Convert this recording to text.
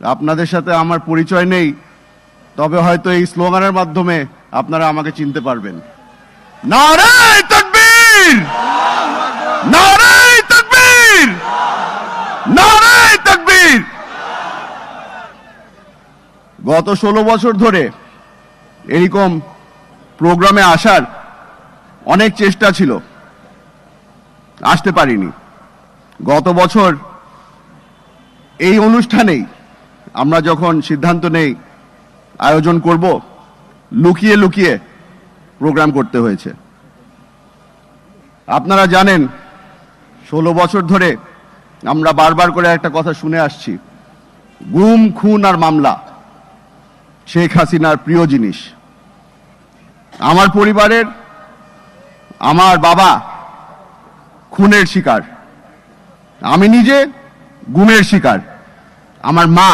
আপনাদের সাথে আমার পরিচয় নেই, তবে হয়তো এই স্লোগানের মাধ্যমে আপনারা আমাকে চিনতে পারবেন। নারায় তকবীর! নারায় তকবীর! নারায় তকবীর! গত ষোলো বছর ধরে এরকম প্রোগ্রামে আসার অনেক চেষ্টা ছিল, আসতে পারিনি। গত বছর এই অনুষ্ঠানেই আমরা যখন সিদ্ধান্ত নেই আয়োজন করব, লুকিয়ে লুকিয়ে প্রোগ্রাম করতে হয়েছে। আপনারা জানেন, ষোলো বছর ধরে আমরা বারবার করে একটা কথা শুনে আসছি, গুম, খুন আর মামলা, শেখ হাসিনার প্রিয় জিনিস। আমার পরিবারের, আমার বাবা খুনের শিকার, আমি নিজে গুমের শিকার, আমার মা